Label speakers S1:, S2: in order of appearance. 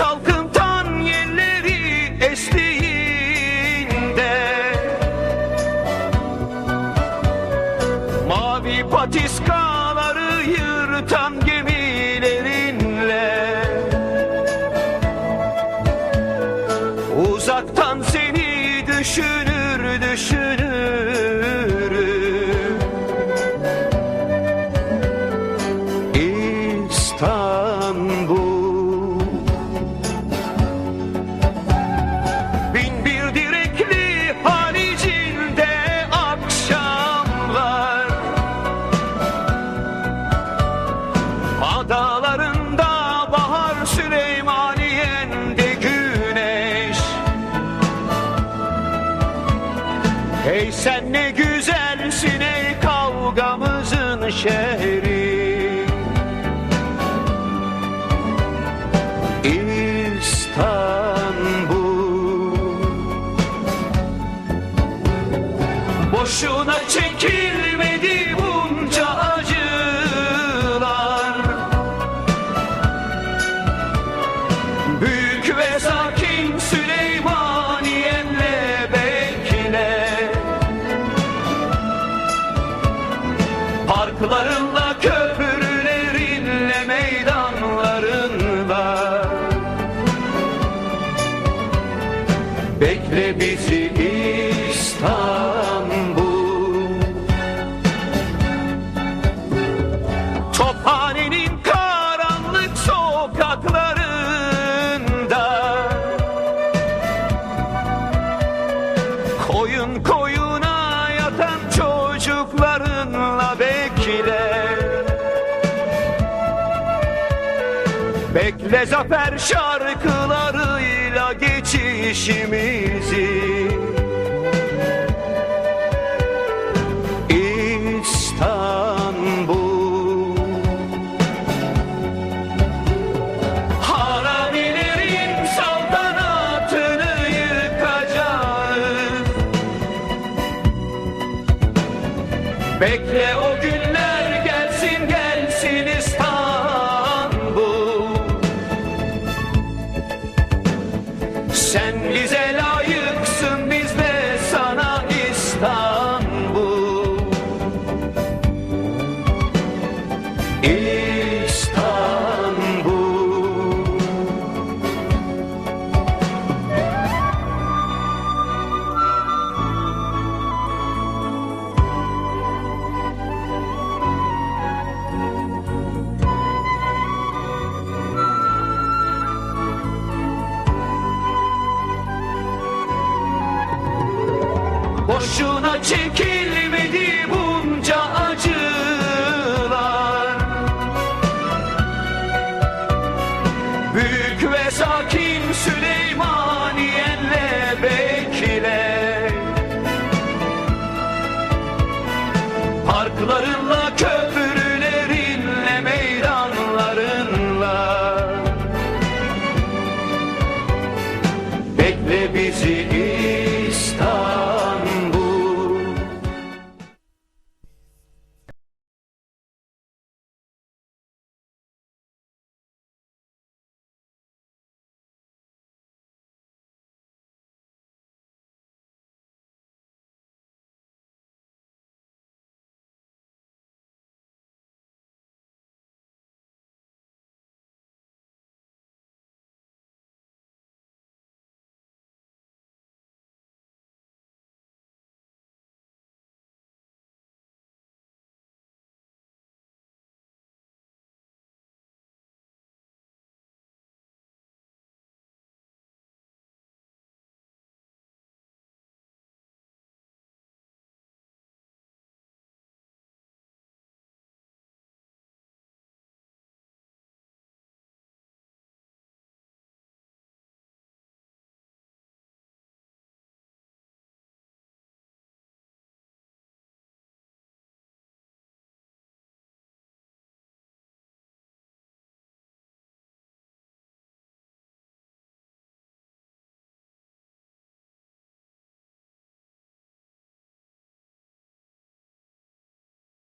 S1: salkımtan yerleri estiğinde Mavi patiskaları yırtan gemilerinle Uzaktan seni düşünür düşünür Adalarında bahar Süleymaniye'nde güneş. Hey sen ne güzelsin ey kavgamızın şehri ve sakin Süleymaniye'nle bekle köprülerinle meydanlarınla Bekle bizi İstanbul Bekle zafer şarkılarıyla geçişimizi. İstanbul. Haramilerin saltanatını yıkacağız. Bekle o günler Boşuna çekilmedi bunca acılar. Büyük ve sakin Süleymaniye'nle bekle. Parklarınla köprülerinle meydanlarınla. Bekle bizi